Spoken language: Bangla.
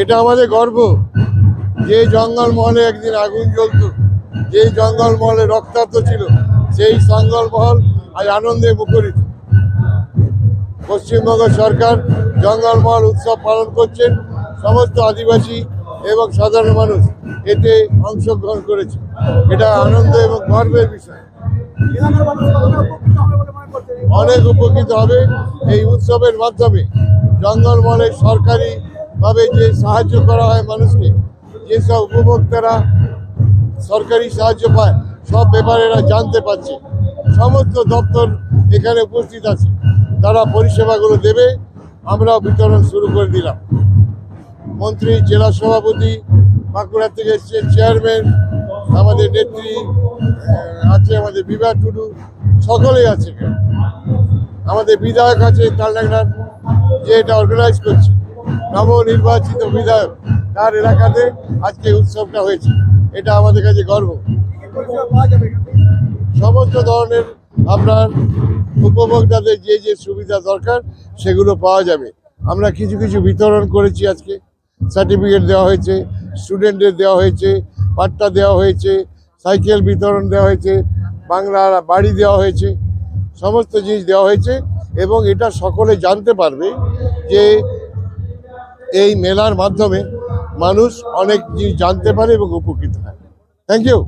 এটা আমাদের গর্ব। যে জঙ্গলমহলে একদিন আগুন জ্বলত, যে জঙ্গলমহলে রক্তাক্ত ছিল, সেই জঙ্গলমহল আজ আনন্দে মুখরিত। পশ্চিমবঙ্গ সরকার জঙ্গলমহল উৎসব পালন করছেন, সমস্ত আদিবাসী এবং সাধারণ মানুষ এতে অংশগ্রহণ করেছে। এটা আনন্দ এবং গর্বের বিষয়। অনেক উপকৃত হবে এই উৎসবের মাধ্যমে। জঙ্গলমহলে সরকারি ভাবে যে সাহায্য করা হয় মানুষকে যেসব উপভোক্তারা সরকারি সাহায্য পায়, সব ব্যাপারে এরা জানতে পারছে। সমস্ত দপ্তর এখানে উপস্থিত আছে। তারা পরিষেবাগুলো দেবে। আমরাও বিতরণ শুরু করে দিলাম। মন্ত্রী, জেলা সভাপতি, বাঁকুড়া থেকে এসছে চেয়ারম্যান, আমাদের নেত্রী আছে আমাদের বিভা টুডু, সকলেই আছে। আমাদের বিধায়ক আছে তালডাংরার যে এটা অর্গানাইজ করছে। নবনির্বাচিত বিধায়ক তার এলাকাতে আজকে উৎসবটা হয়েছে। এটা আমাদের কাছে গর্ব। সমস্ত ধরনের আপনার উপভোক্তাদের যে যে সুবিধা দরকার, সেগুলো পাওয়া যাবে। আমরা কিছু কিছু বিতরণ করেছি আজকে। সার্টিফিকেট দেওয়া হয়েছে, স্টুডেন্টদের দেওয়া হয়েছে, পাট্টা দেওয়া হয়েছে, সাইকেল বিতরণ দেওয়া হয়েছে, বাংলার বাড়ি দেওয়া হয়েছে। সমস্ত জিনিস দেওয়া হয়েছে এবং এটা সকলে জানতে পারবে যে এই মেলার মাধ্যমে মানুষ অনেক জিনিস জানতে পারে এবং উপকৃত হয়। Thank you